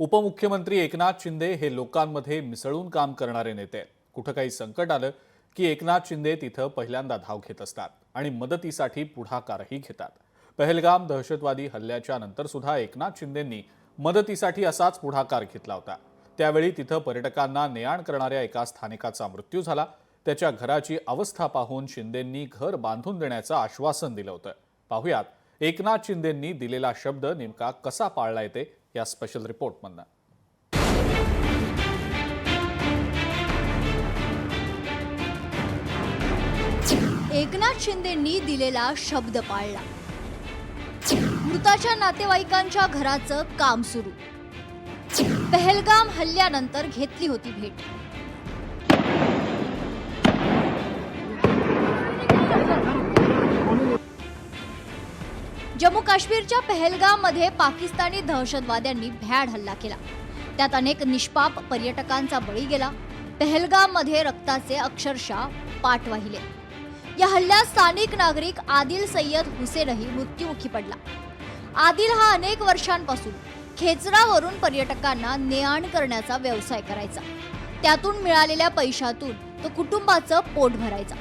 उपमुख्यमंत्री एकनाथ शिंदे हे लोकांमध्ये मिसळून काम करणारे नेते. कुठं काही संकट आलं की एकनाथ शिंदे तिथं पहिल्यांदा धाव घेत असतात आणि मदतीसाठी पुढाकारही घेतात. पहलगाम दहशतवादी हल्ल्याच्या नंतर सुद्धा एकनाथ शिंदेंनी मदतीसाठी असाच पुढाकार घेतला होता. त्यावेळी तिथं पर्यटकांना ने आण करणाऱ्या एका स्थानिकाचा मृत्यू झाला. त्याच्या घराची अवस्था पाहून शिंदेंनी घर बांधून देण्याचं आश्वासन दिलं होतं. पाहुयात एकनाथ शिंदेंनी दिलेला शब्द नेमका कसा पाळला येते? या स्पेशल रिपोर्टमधनं एकनाथ शिंदेंनी दिलेला शब्द पाळला. मृताच्या नातेवाईकांच्या घराचं काम सुरू. पहलगाम हल्ल्यानंतर घेतली होती भेट. जम्मू काश्मीरच्या पहलगाममध्ये पाकिस्तानी दहशतवाद्यांनी भ्याड हल्ला केला. त्यात अनेक निष्पाप पर्यटकांचा बळी गेला. पहलगाममध्ये रक्ताचे अक्षरशः पाठ वाहिले. या हल्ल्यात स्थानिक नागरिक आदिल सय्यद हुसेनही मृत्युमुखी पडला. आदिल हा अनेक वर्षांपासून खेचरावरून पर्यटकांना ने आण करण्याचा व्यवसाय करायचा. त्यातून मिळालेल्या पैशातून तो कुटुंबाचं पोट भरायचा.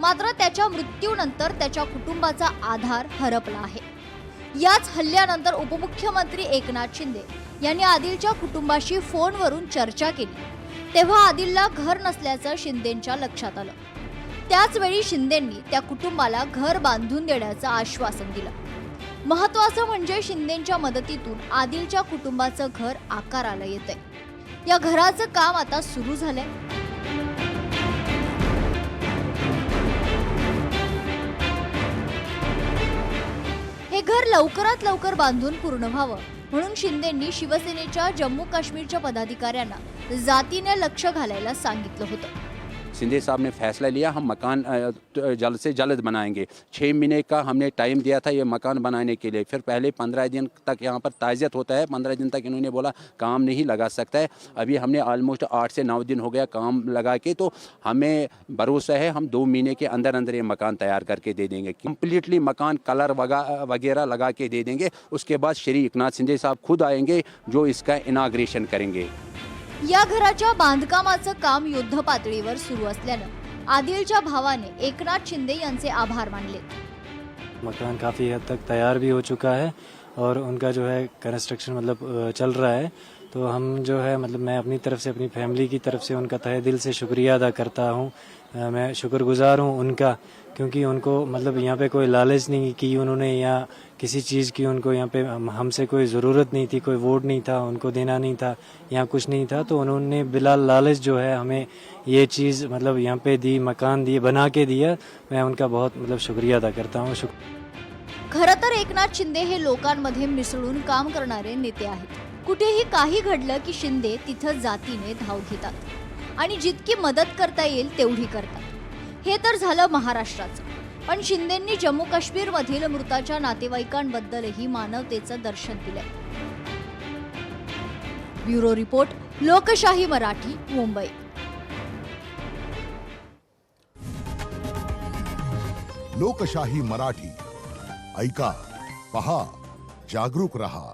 मात्र त्याच्या मृत्यूनंतर त्याच्या कुटुंबाचा आधार हरपला आहे. याच हल्ल्यानंतर उपमुख्यमंत्री एकनाथ शिंदे यांनी आदिलच्या कुटुंबाशी फोनवरून चर्चा केली. तेव्हा आदिलला घर नसल्याचं शिंदेंच्या लक्षात आलं. त्याचवेळी शिंदेंनी त्या कुटुंबाला घर बांधून देण्याचं आश्वासन दिलं. महत्वाचं म्हणजे शिंदेंच्या मदतीतून आदिलच्या कुटुंबाचं घर आकाराला येतंय. या घराचं काम आता सुरू झालंय. लवकरात लवकर बांधून पूर्ण व्हावं. म्हणून शिंदेंनी शिवसेनेच्या जम्मू काश्मीरच्या पदाधिकाऱ्यांना जातीने लक्ष घालायला सांगितलं होतं. सिंधे साहब ने फैसला लिया, हम मकान जल्द से जल्द बनाएँगे। छः महीने का हमने टाइम दिया था ये मकान बनाने के लिए। फिर पहले पंद्रह दिन तक यहाँ पर ताज़ियत होता है, पंद्रह दिन तक इन्होंने बोला, काम नहीं लगा सकता है। अभी हमने ऑलमोस्ट आठ से नौ दिन हो गया काम लगा के तो हमें भरोसा है, हम दो महीने के अंदर अंदर ये मकान तैयार करके दे देंगे। कम्प्लीटली मकान कलर वगा- वगैरह लगा के दे देंगे। उसके बाद श्री एकनाथ सिंधे साहब खुद आएँगे, जो इसका इनाग्रेशन करेंगे। या घराच्या बांधकामाचं काम युद्ध पातळीवर सुरू असल्यानं आदिलच्या भावाने एकनाथ शिंदे यांचे आभार मानले. मकान काफ़ी हद तक तैयार भी हो चुका है और उनका जो है कंस्ट्रक्शन मतलब चल रहा है। तो हम जो है मतलब मैं अपनी तरफ़ से, अपनी फैमिली की तरफ़ से उनका तहे दिल से शुक्रिया अदा करता हूँ। मैं शुक्रगुजार हूँ उनका, क्योंकि उनको मतलब यहाँ पे कोई लालच नहीं की उन्होंने यहाँ किसी चीज़ की उनको यहाँ पे हमसे कोई ज़रूरत नहीं थी, कोई वोट नहीं था, उनको देना नहीं था यहाँ कुछ नहीं था तो उन्होंने बिला लालच जो है हमें ये चीज़ मतलब यहाँ पे दी, मकान दिए, बना के दिया। मैं उनका बहुत मतलब शुक्रिया अदा करता हूँ खरं तर एकनाथ शिंदे हे लोकांमध्ये मिसळून काम करणारे नेते आहेत. कुठेही काही घडलं की शिंदे तिथं जातीने धाव घेतात. आणि जितकी मदत करता येईल तेवढी करतात. हे तर झालं महाराष्ट्राचं. पण शिंदेंनी जम्मू काश्मीर मधील मृताच्या नातेवाईकांबद्दलही मानवतेचं दर्शन दिलंय. ब्युरो रिपोर्ट लोकशाही मराठी मुंबई. लोकशाही मराठी. ऐका पहा जागरूक रहा.